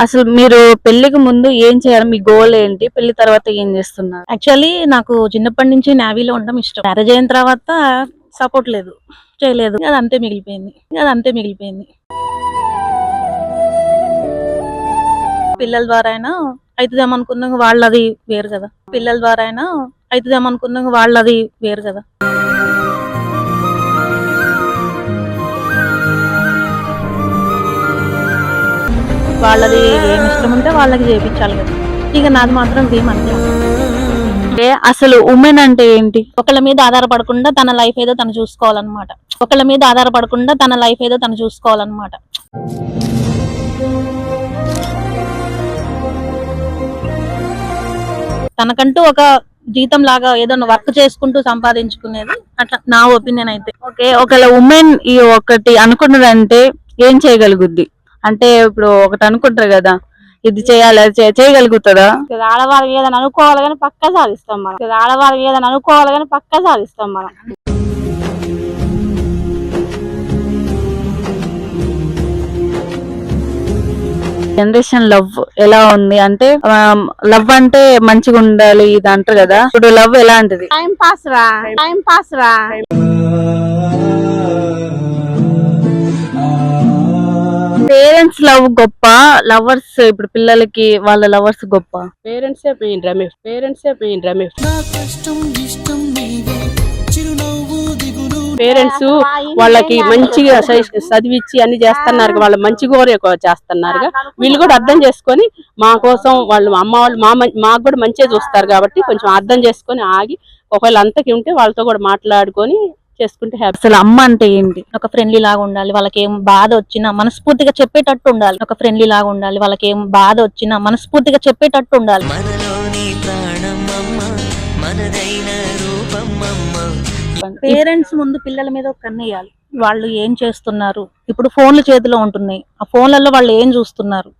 అసలు మీరు పెళ్ళికి ముందు ఏం చేయాలి? మీ గోల్ ఏంటి? పెళ్ళి తర్వాత ఏం చేస్తున్నారు? యాక్చువల్లీ నాకు చిన్నప్పటి నుంచి నావీలో ఉండడం ఇష్టం. మ్యారేజ్ అయిన తర్వాత సపోర్ట్ లేదు. చేయలేదు. అది అంతే మిగిలిపోయింది. అది అంతే మిగిలిపోయింది. పిల్లల ద్వారా అయినా అవుతుందేమనుకున్నాక వాళ్ళది వేరు కదా. పిల్లల ద్వారా అయినా అవుతుందేమనుకున్నాక వాళ్ళది వేరు కదా. వాళ్ళది ఏమి ఇష్టం ఉంటే వాళ్ళకి చేయించాలి కదా. ఇక నాది మాత్రం డ్రీమ్ అంతే. అసలు ఉమెన్ అంటే ఏంటి? ఒకళ్ళ మీద ఆధారపడకుండా తన లైఫ్ ఏదో తను చూసుకోవాలన్నమాట. ఒకళ్ళ మీద ఆధారపడకుండా తన లైఫ్ ఏదో తను చూసుకోవాలన్నమాట. తనకంటూ ఒక జీతం లాగా ఏదైనా వర్క్ చేసుకుంటూ సంపాదించుకునేది అట్లా నా ఒపీనియన్ అయితే. ఓకే ఒకవేళ ఉమెన్ ఈ ఒకటి అనుకున్నదంటే ఏం చేయగలుగుద్ది? అంటే ఇప్పుడు ఒకటి అనుకుంటారు కదా ఇది చేయాలి చేయగలుగుతుందా ఆడవాళ్ళకి ఏదైనా అనుకోవాలి కానీ పక్కా సాధిస్తాం మనం. ఆడవాళ్ళకి ఏదైనా అనుకోవాలి కానీ పక్కా సాధిస్తాం మనం. జనరేషన్ లవ్ ఎలా ఉంది అంటే లవ్ అంటే మంచిగా ఉండాలి ఇది అంటారు కదా ఇప్పుడు లవ్ ఎలాంటిది? టైం పాస్ రా టైం పాస్ రా. పేరెంట్స్ లవ్ గొప్ప లవర్స్ ఇప్పుడు పిల్లలకి వాళ్ళ లవర్స్ గొప్ప. పేరెంట్సే మెయిన్ రమేష్ పేరెంట్సే మెయిన్ రమేష్. పేరెంట్స్ వాళ్ళకి మంచిగా చదివిచ్చి అన్ని చేస్తున్నారు వాళ్ళ మంచి కోరే చేస్తున్నారు వీళ్ళు కూడా అర్థం చేసుకొని మా కోసం వాళ్ళు అమ్మ వాళ్ళు మం- మాకు కూడా మంచిగా చూస్తారు కాబట్టి కొంచెం అర్థం చేసుకొని ఆగి ఒకవేళ అంతకి ఉంటే వాళ్ళతో కూడా మాట్లాడుకొని చేసుకుంటే హ్యాపీ అసలు అమ్మ అంటే ఏంటి? ఒక ఫ్రెండ్లీ లాగా ఉండాలి వాళ్ళకి ఏం బాధ వచ్చినా మనస్ఫూర్తిగా చెప్పేటట్టు ఉండాలి. ఒక ఫ్రెండ్లీ లాగా ఉండాలి వాళ్ళకి ఏం బాధ వచ్చినా మనస్ఫూర్తిగా చెప్పేటట్టు ఉండాలి. పేరెంట్స్ ముందు పిల్లల మీద ఒక కన్ను వేయాలి. వాళ్ళు ఏం చేస్తున్నారు? ఇప్పుడు ఫోన్లు చేతిలో ఉంటున్నాయి. ఆ ఫోన్లలో వాళ్ళు ఏం చూస్తున్నారు?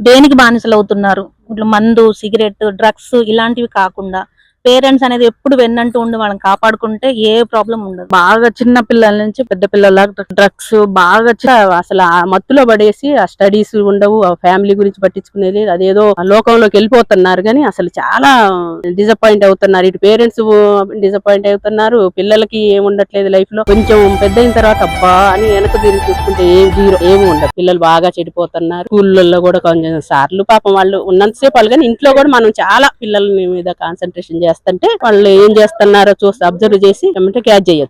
దేనికి బానిసలు అవుతున్నారు ఇట్లా మందు సిగరెట్ డ్రగ్స్ ఇలాంటివి కాకుండా పేరెంట్స్ అనేది ఎప్పుడు వెన్నంటూ ఉండి వాళ్ళని కాపాడుకుంటే ఏ ప్రాబ్లం ఉండదు. బాగా చిన్న పిల్లల నుంచి పెద్ద పిల్లల డ్రగ్స్ బాగా అసలు ఆ మత్తులో పడేసి ఆ స్టడీస్ ఉండవు ఆ ఫ్యామిలీ గురించి పట్టించుకునేది అదేదో లోకంలోకి వెళ్ళిపోతున్నారు కానీ అసలు చాలా డిసప్పాయింట్ అవుతున్నారు. ఇటు పేరెంట్స్ డిసప్పాయింట్ అవుతున్నారు. పిల్లలకి ఏముండట్లేదు లైఫ్లో. కొంచెం పెద్ద అయిన తర్వాత అబ్బా అని వెనక తిరిగి చూసుకుంటే ఏం జీరో ఏమి ఉండదు. పిల్లలు బాగా చెడిపోతున్నారు. స్కూళ్ళల్లో కూడా కొంచెం సార్లు పాపం వాళ్ళు ఉన్నంతసేపు వాళ్ళు కానీ ఇంట్లో కూడా మనం చాలా పిల్లల మీద కాన్సన్ట్రేషన్ చేస్తుంటే వాళ్ళు ఏం చేస్తున్నారో చూసి అబ్జర్వ్ చేసి ఏమంటే క్యాచ్ చేయొచ్చు.